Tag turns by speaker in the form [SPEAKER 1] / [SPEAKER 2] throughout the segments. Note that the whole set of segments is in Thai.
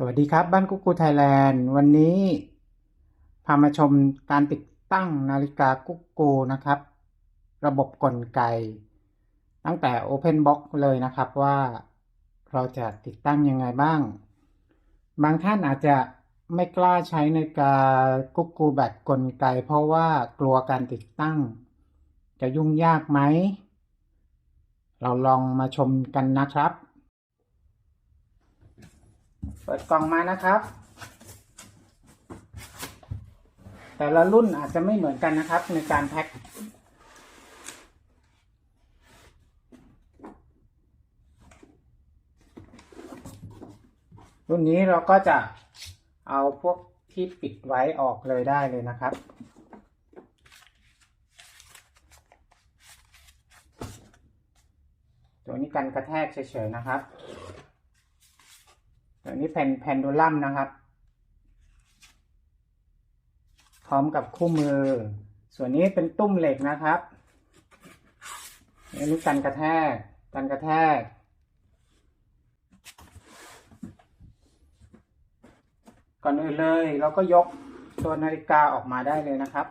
[SPEAKER 1] สวัสดีครับ บ้านกุ๊กกูไทยแลนด์ วันนี้ พามาชมการติดตั้งนาฬิกากุ๊กกูนะครับ ระบบกลไก ตั้งแต่ Open Box เลยนะครับว่าเราจะติดตั้งยังไงบ้าง บางท่านอาจจะไม่กล้าใช้นาฬิกากุ๊กกูแบบกลไก เพราะว่ากลัวการติดตั้ง จะยุ่งยากไหม เราลองมาชมกันนะครับ ปิดกล่องมานะครับ แต่ละรุ่นอาจจะไม่เหมือนกันนะครับ ในการแพ็ครุ่นนี้เราก็จะเอาพวกที่ปิดไว้ออกเลยได้เลยนะครับ ตัวนี้กันกระแทกเฉยๆนะครับ ตัวนี้แผ่นแผ่นดูลัมนะครับ พร้อมกับคู่มือ ส่วนนี้เป็นตุ้มเหล็กนะครับอันนี้กันกระแทกกันกระแทก ก่อนอื่นเลยเราก็ยกตัวนาฬิกาออกมาได้เลยนะครับ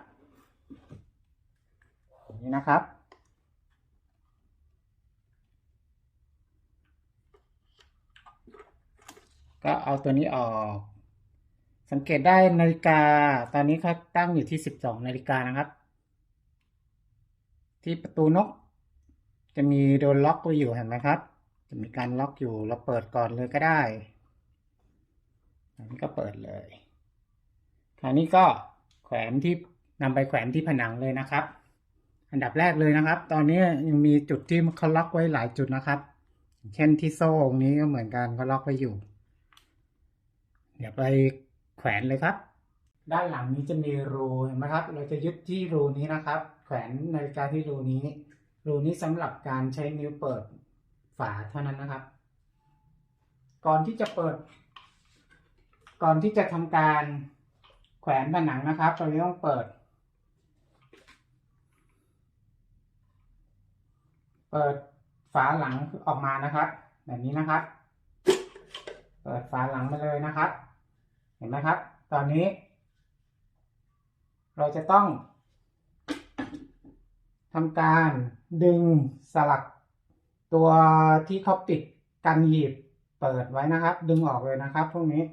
[SPEAKER 1] นี้นะครับ ก็เอาตัวนี้ออก สังเกตได้นาฬิกา ตอนนี้เขาตั้งอยู่ที่สิบสองนาฬิกานะครับ ที่ประตูนก จะมีโดนล็อกไว้อยู่เห็นไหมครับ จะมีการล็อกอยู่เราเปิดก่อนเลยก็ได้อันนี้ก็เปิดเลย คราวนี้ก็แขวนที่นำไปแขวนที่ผนังเลยนะครับ อันดับแรกเลยนะครับ ตอนนี้ยังมีจุดที่เขาล็อกไว้หลายจุดนะครับ เช่นที่โซ่ตรงนี้ก็เหมือนกันเขาล็อกไว้อยู่ เดี๋ยวไปแขวนเลยครับ ด้านหลังนี้จะมีรูเห็นไหมครับ เราจะยึดที่รูนี้นะครับ แขวนนาฬิกาที่รูนี้ รูนี้สำหรับการใช้นิ้วเปิดฝาเท่านั้นนะครับ ก่อนที่จะเปิด ก่อนที่จะทำการแขวนผนังนะครับ เราจะต้องเปิด เปิดฝาหลังออกมานะครับ แบบนี้นะครับ เปิดฝาหลังมาเลยนะครับ เห็นไหมครับ ตอนนี้ เราจะต้องทำการดึงสลักตัวที่เขาปิดกันหยีบเปิดไว้นะครับ ดึงออกเลยนะครับ พวกนี้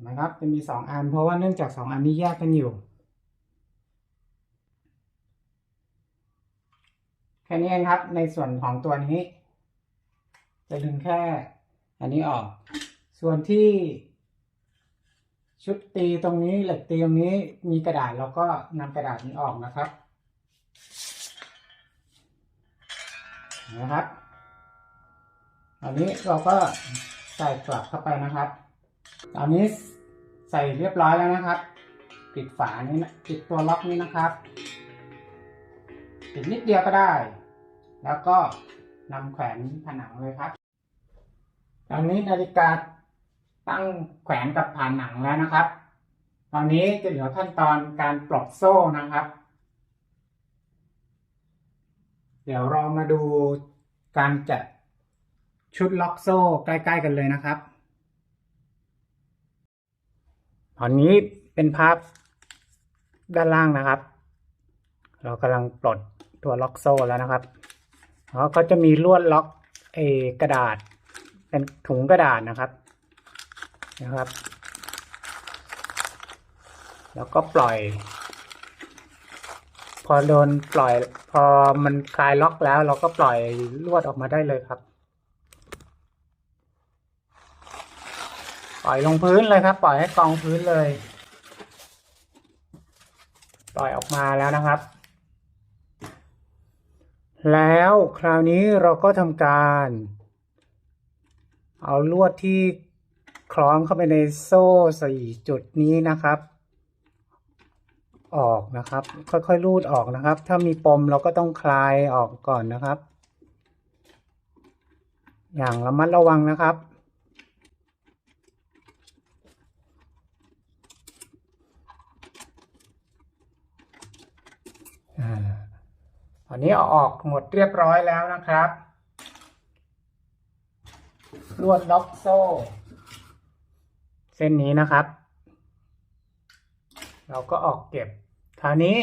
[SPEAKER 1] นไหมครับจะมีสองอันเพราะว่าเนื่องจากสองอันนี้แยกกันอยู่ แค่นี้เองครับในส่วนของตัวนี้ จะดึงแค่อันนี้ออก ส่วนที่ชุดตีตรงนี้เหล็กตีตรงนี้มีกระดาษเราก็นำกระดาษนี้ออกนะครับนะครับ อันนี้เราก็ใส่กลับเข้าไปนะครับ ตอนนี้ใส่เรียบร้อยแล้วนะครับ ปิดฝานี้นะปิดตัวล็อกนี้นะครับ ปิดนิดเดียวก็ได้ แล้วก็นำแขวนผนังเลยครับ ตอนนี้นาฬิกา ตั้งแขวนกับผานหนังแล้วนะครับ ตอนนี้จะเหลือขั้นตอนการปลดโซ่นะครับ เดี๋ยวเรามาดูการจัดชุดล็อกโซ่ใกล้ ๆ กันเลยนะครับ ตอนนี้เป็นภาพด้านล่างนะครับ เรากำลังปลดตัวล็อกโซ่แล้วนะครับแล้วก็จะมีลวดล็อกเอกระดาษ เป็นถุงกระดาษนะครับ นะครับ แล้วก็ปล่อย พอโดนปล่อย พอมันคลายล็อกแล้ว เราก็ปล่อยลวดออกมาได้เลยครับ ปล่อยลงพื้นเลยครับ ปล่อยให้กองพื้นเลย ปล่อยออกมาแล้วนะครับ แล้วคราวนี้เราก็ทำการ เอาลวดที่ คล้องเข้าไปในโซ่สี่จุดนี้นะครับ ออกนะครับ ค่อยๆ รูดออกนะครับ ถ้ามีปมเราก็ต้องคลายออกก่อนนะครับ อย่างระมัดระวังนะครับอ่าตอนนี้เอาออกหมดเรียบร้อยแล้วนะครับลวดล็อกโซ่ ส้นนี้นะครับ เราก็ออกเก็บ คราวนี้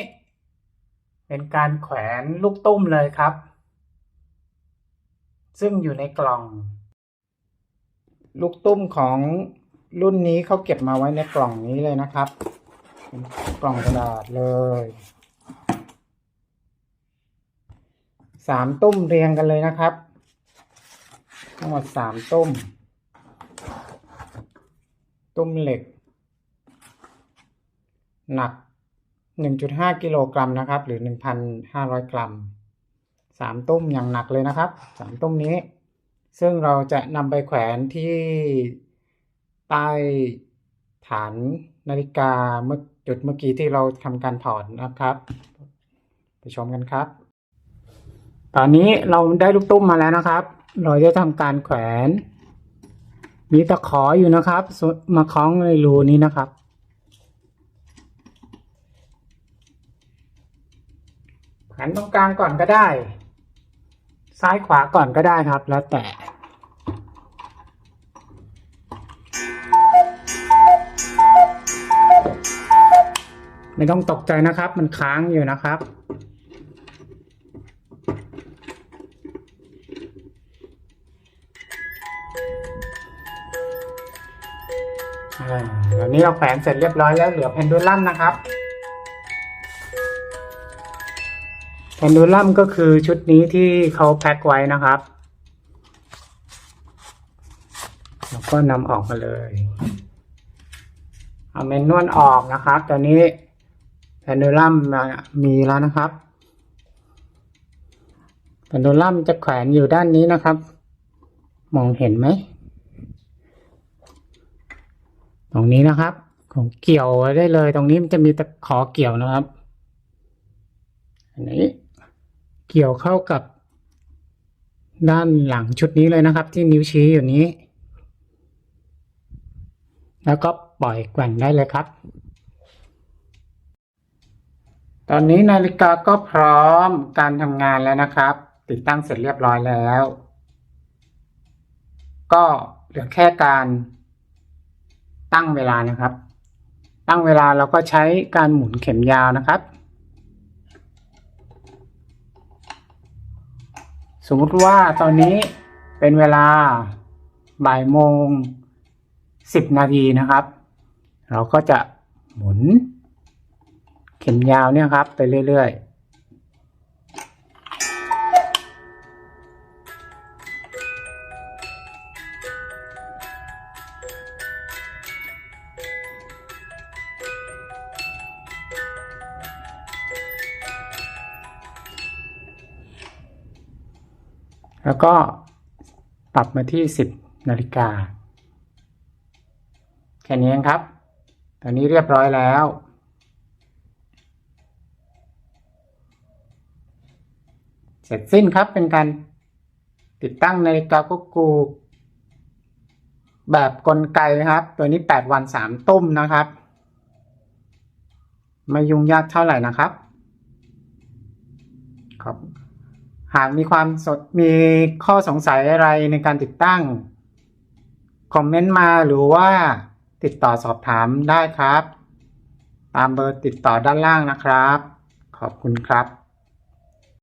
[SPEAKER 1] เป็นการแขวนลูกตุ้มเลยครับ ซึ่งอยู่ในกล่อง ลูกตุ้มของรุ่นนี้เขาเก็บมาไว้ในกล่องนี้เลยนะครับเป็นกล่องกระดาษเลยสามตุ้มเรียงกันเลยนะครับทั้งหมดสามตุ้ม ตุ้มเหล็ก หนัก 1.5 กิโลกรัมนะครับ หรือ 1,500 กรัมสามตุ้มอย่างหนักเลยนะครับสามตุ้มนี้ ซึ่งเราจะนำไปแขวนที่ใต้ฐานนาฬิกาเมื่อจุดเมื่อกี้ที่เราทำการถอดนะครับ ไปชมกันครับ ตอนนี้เราได้ลูกตุ้มมาแล้วนะครับ เราจะทำการแขวน มีตะขออยู่นะครับ มาคล้องในรูนี้นะครับแขนตรงกลางก่อนก็ได้ ซ้ายขวาก่อนก็ได้ครับ แล้วแต่ไม่ต้องตกใจนะครับ มันค้างอยู่นะครับ ตอนนี้เราแขวนเสร็จเรียบร้อยแล้วเหลือเพนดูลัมนะครับเพนดูลัมก็คือชุดนี้ที่เขาแพ็คไว้นะครับแล้วก็นำออกมาเลยเอาเมนนวลออกนะครับ ตอนนี้เพนดูลัมมีแล้วนะครับเพนดูลัมจะแขวนอยู่ด้านนี้นะครับ มองเห็นไหม ต รงนี้นะครับ ของเกี่ยวไว้ได้เลย ตรงนี้มันจะมีตะขอเกี่ยวนะครับ อันนี้เกี่ยวเข้ากับ ด้านหลังชุดนี้เลยนะครับ ที่นิ้วชี้อยู่นี้ แล้วก็ปล่อยแกว่งได้เลยครับ ตอนนี้นาฬิกาก็พร้อมการทำงานแล้วนะครับ ติดตั้งเสร็จเรียบร้อยแล้ว ก็เหลือแค่การ ตั้งเวลานะครับ ตั้งเวลาเราก็ใช้การหมุนเข็มยาวนะครับ สมมติว่าตอนนี้เป็นเวลาบ่ายโมงสิบนาทีนะครับ เราก็จะหมุนเข็มยาวเนี่ยครับไปเรื่อยๆ แล้วก็ปรับมาที่สิบนาฬิกา แค่นี้เองครับ ตอนนี้เรียบร้อยแล้ว เสร็จสิ้นครับเป็นการติดตั้งนาฬิกากุ๊กกูแบบกลไกนะครับ ตัวนี้ 8 วัน 3 ตุ้มนะครับ ไม่ยุ่งยากเท่าไหร่นะครับครับ หากมีความสดมีข้อสงสัยอะไรในการติดตั้ง คอมเมนต์มาหรือว่าติดต่อสอบถามได้ครับ ตามเบอร์ติดต่อด้านล่างนะครับ ขอบคุณครับ